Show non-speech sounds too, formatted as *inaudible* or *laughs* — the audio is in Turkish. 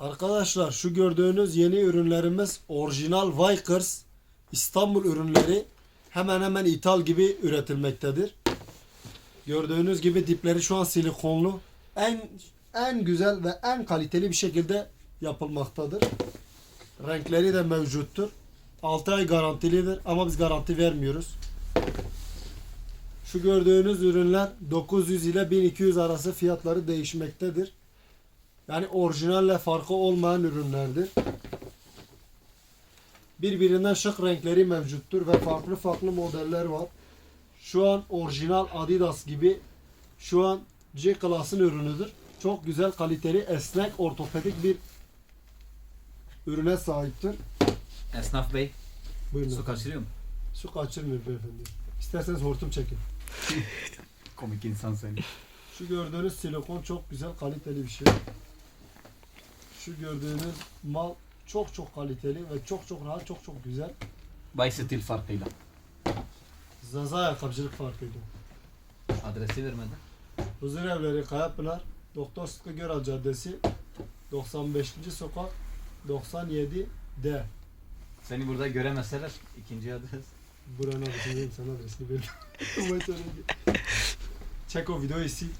Arkadaşlar şu gördüğünüz yeni ürünlerimiz orijinal Vikers İstanbul ürünleri hemen hemen ithal gibi üretilmektedir. Gördüğünüz gibi dipleri şu an silikonlu. En en güzel ve en kaliteli bir şekilde yapılmaktadır. Renkleri de mevcuttur. 6 ay garantilidir ama biz garanti vermiyoruz. Şu gördüğünüz ürünler 900 ile 1200 arası fiyatları değişmektedir. Yani orijinalle farkı olmayan ürünlerdir. Birbirinden şık renkleri mevcuttur ve farklı farklı modeller var. Şu an orijinal Adidas gibi şu an C klasın ürünüdür. Çok güzel kaliteli esnek ortopedik bir ürüne sahiptir. Esnaf Bey Buyurun. su efendim. kaçırıyor mu? Su kaçırmıyor beyefendi. İsterseniz hortum çekin. *laughs* Komik insan seni. Şu gördüğünüz silikon çok güzel kaliteli bir şey. Şu gördüğünüz mal çok çok kaliteli ve çok çok rahat çok çok güzel. Bay stil farkıyla. Zaza ayakkabıcılık farkıydı. Adresi vermedi. Huzur Evleri Kayapınar Doktor Sıtkı Göral Caddesi 95. sokak 97 D. Seni burada göremeseler ikinci adres. Buranın adresini verin sana adresini verin. *laughs* Çek o videoyu sil.